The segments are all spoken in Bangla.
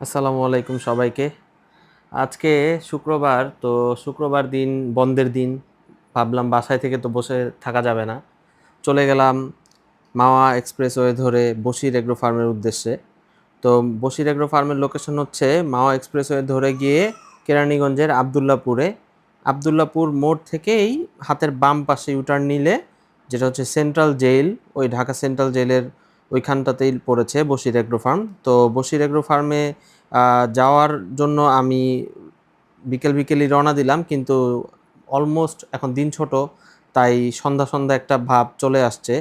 আসসালামু আলাইকুম সবাইকে। আজকে শুক্রবার, তো শুক্রবার দিন, বন্ধের দিন। ভাবলাম বাসায় থেকে তো বসে থাকা যাবে না। চলে গেলাম মাওয়া এক্সপ্রেসওয়ে ধরে বসির এগ্রো ফার্মের উদ্দেশ্যে। তো বসির এগ্রো ফার্মের লোকেশন হচ্ছে মাওয়া এক্সপ্রেসওয়ে ধরে গিয়ে কেরানীগঞ্জের আবদুল্লাপুরে। আবদুল্লাপুর মোড় থেকেই হাতের বাম পাশে ইউটার্ন নিলে, যেটা হচ্ছে সেন্ট্রাল জেল ওই ঢাকা সেন্ট্রাল জেলের ওইখানটাতেই পড়েছে বসির এগ্রো ফার্ম। তো বসির এগ্রো ফার্মে যাওয়ার জন্য আমি বিকেল বিকেলই রওনা দিলাম, কিন্তু অলমোস্ট এখন দিন ছোট, তাই সন্ধ্যা সন্ধ্যা একটা ভাব চলে আসছে।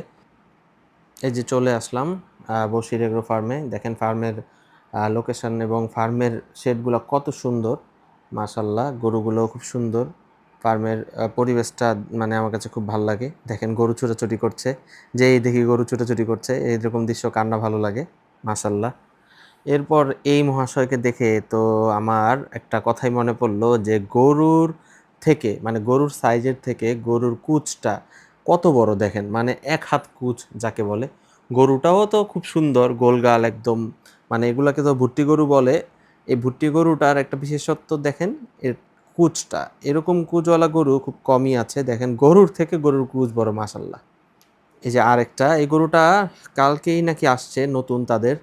এই যে চলে আসলাম বসির এগ্রো ফার্মে। দেখেন ফার্মের লোকেশন এবং ফার্মের শেডগুলো কত সুন্দর, মাশাল্লাহ গরুগুলো খুব সুন্দর। ফার্মের পরিবেশটা মানে আমার কাছে খুব ভালো লাগে। দেখেন গরু ছোটাছুটি করছে। যেই দেখি গরু ছোটাছুটি করছে এইরকম দৃশ্য কান্না ভালো লাগে মাশাল্লাহ এরপর এই মহাশয়কে দেখে তো আমার একটা কথাই মনে পড়ল যে গরুর থেকে মানে গরুর সাইজের থেকে গরুর কুচটা কত বড় দেখেন? মানে এক হাত কুচ যাকে বলে। গরুটাও তো খুব সুন্দর, গোলগাল একদম। মানে এগুলাকে তো ভুট্টি গরু বলে। এই ভুট্টি গরুটার একটা বিশেষত্ব দেখেন, এর কুচটা। এরকম কুচওয়ালা গরু খুব কমই আছে। দেখেন গরুর থেকে গরুর কুচ বড় মাসাল্লাহ এই যে আরেকটা, এই গরুটা কালকেই নাকি আসছে নতুন তাদের।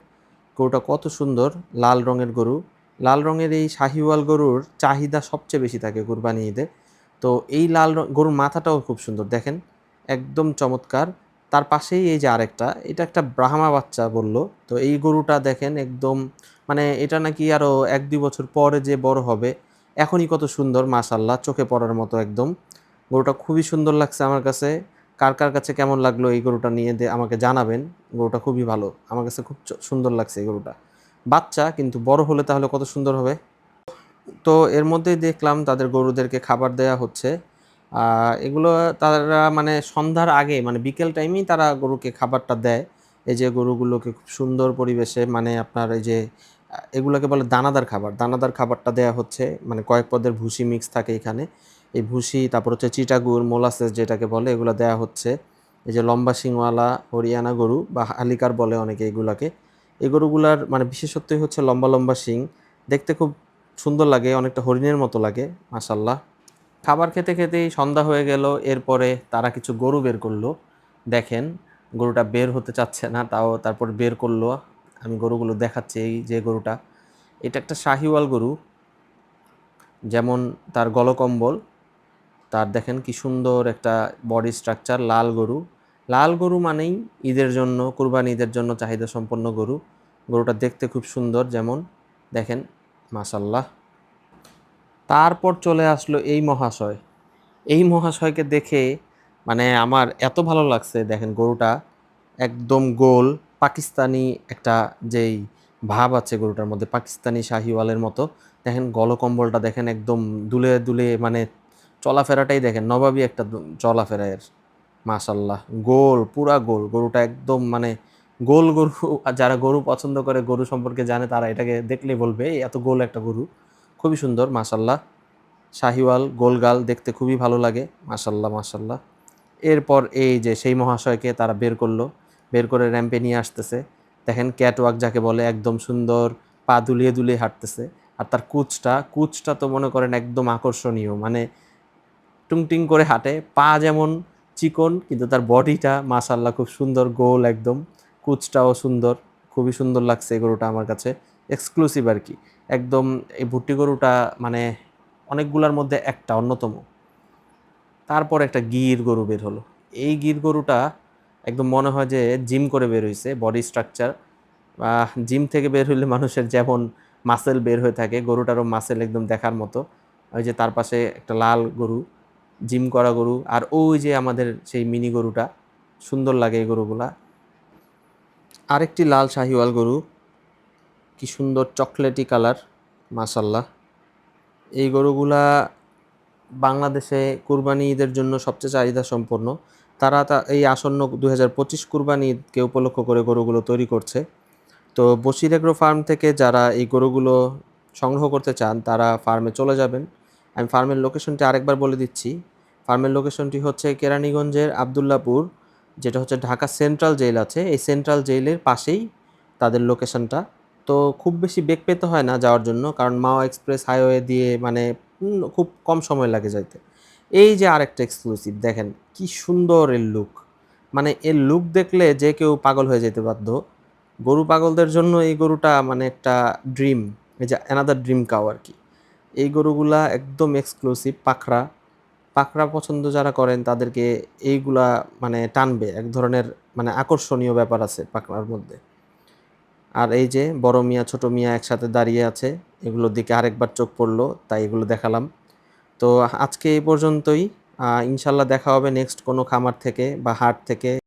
গরুটা কত সুন্দর, লাল রঙের গরু। লাল রঙের এই শাহিওয়াল গরুর চাহিদা সবচেয়ে বেশি থাকে কুরবানি ঈদে। তো এই লাল গরুর মাথাটাও খুব সুন্দর। দেখেন, একদম চমৎকার। তার পাশেই এই যে আরেকটা, এটা একটা ব্রাহ্মা বাচ্চা বলল। তো এই গরুটা দেখেন একদম মানে এটা নাকি আরও এক দুই বছর পরে যে বড় হবে এখনই কত সুন্দর মাশাল্লাহ চোখে পড়ার মতো একদম। গরুটা খুবই সুন্দর লাগছে আমার কাছে। কার কার কাছে কেমন লাগল এই গরুটা নিয়ে আমাকে জানাবেন। গরুটা খুবই ভালো। আমার কাছে খুব সুন্দর লাগছে এই গরুটা। বাচ্চা, কিন্তু বড় হলে তাহলে কত সুন্দর হবে? তো এর মধ্যেই দেখলাম তাদের গরুদেরকে খাবার দেয়া হচ্ছে। এগুলো তারা মানে সন্ধ্যার আগে মানে বিকেল টাইমেই তারা গরুকে খাবারটা দেয়। এই যে গরুগুলোকে খুব সুন্দর পরিবেশে মানে আপনার এই যে এগুলোকে বলে দানাদার খাবার। দানাদার খাবারটা দেয়া হচ্ছে মানে কয়েক পদের ভুসি মিক্স থাকে এখানে। এই ভুসি, তারপর হচ্ছে চিটাগুড়, মোলাসেস যেটাকে বলে, এগুলো দেয়া হচ্ছে। এই যে লম্বা শিংওয়ালা হরিয়ানা গরু বা হালিকার বলে অনেকে এগুলাকে। এই গরুগুলার মানে বিশেষত্বই হচ্ছে লম্বা লম্বা শিং। দেখতে খুব সুন্দর লাগে, অনেকটা হরিণের মতো লাগে মাসাল্লাহ খাবার খেতে খেতেই সন্ধ্যা হয়ে গেল, এরপরে তারা কিছু গরু বের করল। দেখেন, গরুটা বের হতে চাচ্ছে না, তাও তারপর বের করল। আমি গরুগুলো দেখাচ্ছি, এই যে গরুটা। এটা একটা শাহিওয়াল গরু, যেমন তার গলকম্বল। তার দেখেন কি সুন্দর একটা বডি স্ট্রাকচার লাল গরু। লাল গরু মানেই ঈদের জন্য, কুরবানি ঈদের জন্য চাহিদা সম্পন্ন গরু। গরুটা দেখতে খুব সুন্দর, যেমন দেখেন মাসাল্লাহ তারপর চলে আসলো এই মহাশয়। এই মহাশয়কে দেখে মানে আমার এত ভালো লাগছে, দেখেন গরুটা, একদম গোল। পাকিস্তানি একটা যেই ভাব আছে গরুটার মধ্যে, পাকিস্তানি শাহিওয়ালের মতো। দেখেন গলকম্বলটা দেখেন একদম দুলে দুলে মানে চলাফেরাটাই দেখেন, নবাবী একটা চলাফেরা এর। মাশাল্লাহ, গোল, পুরা গোল। গরুটা একদম মানে গোল গরু যারা গরু পছন্দ করে, গরু সম্পর্কে জানে, তারা এটাকে দেখলেই বলবে এত গোল একটা গরু। খুবই সুন্দর, মাশাল্লাহ। শাহিওয়াল, গোলগাল, দেখতে খুবই ভালো লাগে, মাশাল্লাহ মাশাল্লাহ। এরপর এই যে সেই মহাশয়কে তারা বের করল বের করে র্যাম্পে নিয়ে আসতেছে। দেখেন ক্যাটওয়াক যাকে বলে একদম সুন্দর, পা দুলিয়ে দুলিয়ে হাঁটতেছে। আর তার কুচটা কুচটা তো মনে করেন একদম আকর্ষণীয়। মানে টুংটিং করে হাঁটে, পা যেমন চিকন, কিন্তু তার বডিটা মাশাল্লাহ খুব সুন্দর, গোল একদম। কুচটাও সুন্দর, খুবই সুন্দর লাগছে এই গরুটা আমার কাছে। এক্সক্লুসিভ আর কি। একদম এই ভুট্টি গরুটা মানে অনেকগুলোর মধ্যে একটা, অন্যতম। তারপর একটা গির গরু বের হলো। এই গির গরুটা একদম মনে হয় যে জিম করে বের হয়েছে বডি স্ট্রাকচার জিম থেকে বের হইলে মানুষের যেমন মাসেল বের হয়ে থাকে, গরুটারও মাসেল একদম দেখার মতো। ওই যে তার পাশে একটা লাল গরু জিম করা গরু, আর ওই যে আমাদের সেই মিনি গরুটা, সুন্দর লাগে এই গরুগুলা। আরেকটি লাল শাহিওয়াল গরু, কি সুন্দর চকলেটি কালার মাসাল্লাহ এই গরুগুলা বাংলাদেশে কুরবানি ঈদের জন্য সবচেয়ে চাহিদা সম্পন্ন তারা তা এই আসন্ন দু হাজার পঁচিশ কুরবানি উপলক্ষ করে গরুগুলো তৈরি করছে। তো বসির এগ্রো ফার্ম থেকে যারা এই গরুগুলো সংগ্রহ করতে চান, তারা ফার্মে চলে যাবেন। আমি ফার্মের লোকেশনটি আরেকবার বলে দিচ্ছি। ফার্মের লোকেশনটি হচ্ছে কেরানীগঞ্জের আবদুল্লাপুর, যেটা হচ্ছে ঢাকা সেন্ট্রাল জেল আছে। এই সেন্ট্রাল জেলের পাশেই তাদের লোকেশনটা। তো খুব বেশি বেগ পেতে হয় না যাওয়ার জন্য, কারণ মাওয়া এক্সপ্রেস হাইওয়ে দিয়ে মানে খুব কম সময় লাগে যাইতে। এই যে আরেকটা এক্সক্লুসিভ দেখেন কি সুন্দর এর লুক মানে এর লুক দেখলে যে কেউ পাগল হয়ে যেতে বাধ্য। গরু পাগলদের জন্য এই গরুটা মানে একটা ড্রিম এই যে অ্যানাদার ড্রিম কাউ আর কি এই গরুগুলা একদম এক্সক্লুসিভ পাখরা পাখরা পছন্দ যারা করেন, তাদেরকে এইগুলা মানে টানবে। এক ধরনের মানে আকর্ষণীয় ব্যাপার আছে পাখরার মধ্যে। আর এই যে বড় মিয়া, ছোট মিয়া একসাথে দাঁড়িয়ে আছে, এগুলোর দিকে আরেকবার চোখ পড়ল, তাই এগুলো দেখালাম। তো আজকে এই পর্যন্তই। ইনশাল্লাহ দেখা হবে নেক্সট কোনো খামার থেকে বা হাট থেকে।